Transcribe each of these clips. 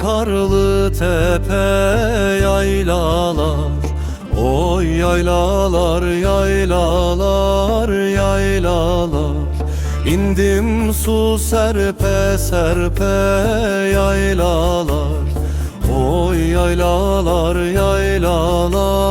karlı tepe yaylalar. Oy yaylalar yaylalar yaylalar. İndim su serpe serpe yaylalar. Oy yaylalar yaylalar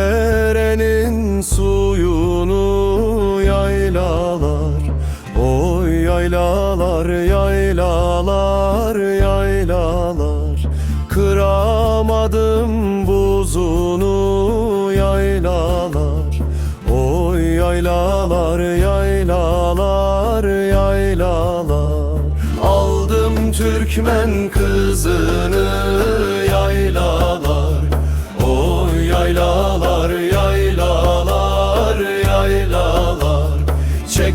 derenin suyunu yaylalar Oy yaylalar yaylalar yaylalar. Kıramadım buzunu yaylalar Oy yaylalar yaylalar yaylalar. Aldım Türkmen kızını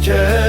Yeah.